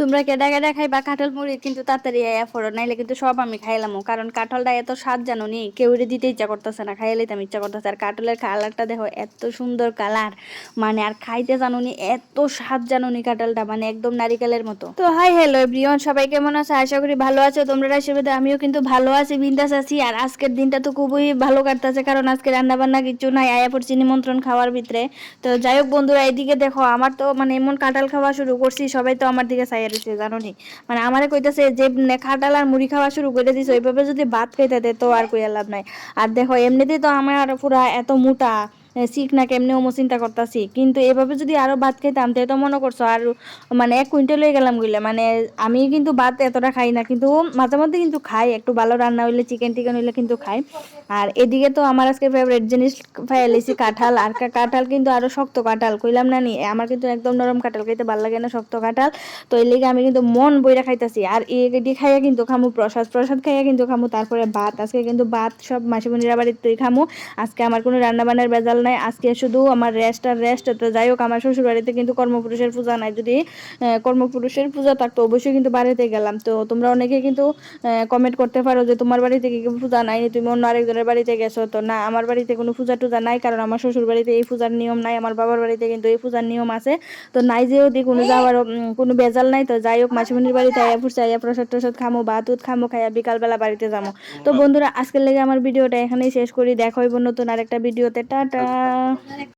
তোমরা কেডা কেডা খাইবা? কাঁঠাল, মুড়ি কিন্তু তাড়াতাড়ি আয়া ফোড়ো নাইলে কিন্তু সব আমি খাইলামও। কারণ কাঁঠালটা এত স্বাদ জানো নি কেউ দিতে ইচ্ছা করতেছে না খাইলে আমি ইচ্ছা করতেছে। আর কাঁঠালের কালারটা দেখো, এত সুন্দর কালার। মানে আর খাইতে জানো নি, এত স্বাদ জানো নি কাঁঠালটা মানে একদম নারিকেলের মতো। তো হাই, হ্যালো এভরিওয়ান, সবাই কেমন আছে? আশা করি ভালো আছো, তোমরা আশীর্বাদে আমিও কিন্তু ভালো আছি, বিন্দাস আছি। আর আজকের দিনটা তো খুবই ভালো কাটতেছে, কারণ আজকে রান্না বান্না কিছু নাই, আয়া পড়ছি নিমন্ত্রণ খাওয়ার ভিতরে। তো যাই হোক বন্ধুরা এদিকে দেখো, আমার তো মানে এমন কাঁঠাল খাওয়া শুরু করছি, সবাই তো আমার দিকে চাইয়া রয়েছে জানো নি মানে আমারে কইতাছে যে খাটাল আর মুড়ি খাওয়া শুরু করে দিছে, ওইভাবে যদি ভাত খাইতে তো আর কইয়া লাভ নাই। আর দেখো, এমনিতেই তো আমার পুরা এত মোটা। শিখ না কেমনে ওমো চিন্তা করতেছি। কিন্তু এভাবে যদি আরও ভাত খাইতাম, তো মনে করছ আর মানে এক কুইন্টাল হয়ে গেলাম গইলে মানে আমি কিন্তু ভাত এতটা খাই না, কিন্তু মাঝে মধ্যে কিন্তু খাই একটু ভালো রান্না হইলে চিকেন টিকেন হইলে কিন্তু খাই আর এদিকে তো আমার আজকে ফেভারিট জিনিস ফাইলেছি কাঁঠাল। আর কাঁঠাল কিন্তু আরও শক্ত কাঁঠাল, কইলাম না নি? আমার কিন্তু একদম নরম কাঁঠাল খাইতে ভালো লাগে না শক্ত কাঁঠাল। তো এই লেগে আমি কিন্তু মন বইরা খাইতাছি। আর এটি খাইয়া কিন্তু খামু প্রসাদ। প্রসাদ খাইয়া কিন্তু খামু তারপরে ভাত। আজকে কিন্তু ভাত সব মাসিমণিরা তুই খামু। আজকে আমার কোনো রান্না বান্নার বেজাল নাই, আজকে শুধু আমার রেস্ট আর রেস্ট তো যাই হোক, আমার শ্বশুর বাড়িতে কিন্তু কর্মপুরুষের পূজা নাই। যদি কর্মপুরুষের পূজা থাকতো, অবশ্যই কিন্তু বাড়িতে গেলাম। তো তোমরা অনেকে কিন্তু কমেন্ট করতে পারো যে তোমার বাড়িতে কি পূজা নাই, তুমি অন্য আরেকজনের বাড়িতে গেছো, তো না, আমার বাড়িতে কোনো পূজা টুজা নাই, কারণ আমার শ্বশুর বাড়িতে এই পূজার নিয়ম নাই, আমার বাবার বাড়িতে কিন্তু এই পূজার নিয়ম আছে। তো নাই যে ওদি কোনো যাওয়ার কোনো বেজাল নাই, তো যাই হোক, মাসিমণির বাড়িতে আয়া ফুরছে, আয়া প্রসাদ টসাদ খামো, বা উত খামো, খাইয়া বিকালবেলা বাড়িতে যাব তো বন্ধুরা, আজকের লেগে আমার ভিডিওটা এখানেই শেষ করি। দেখা নতুন আরেকটা ভিডিওতে। টাটা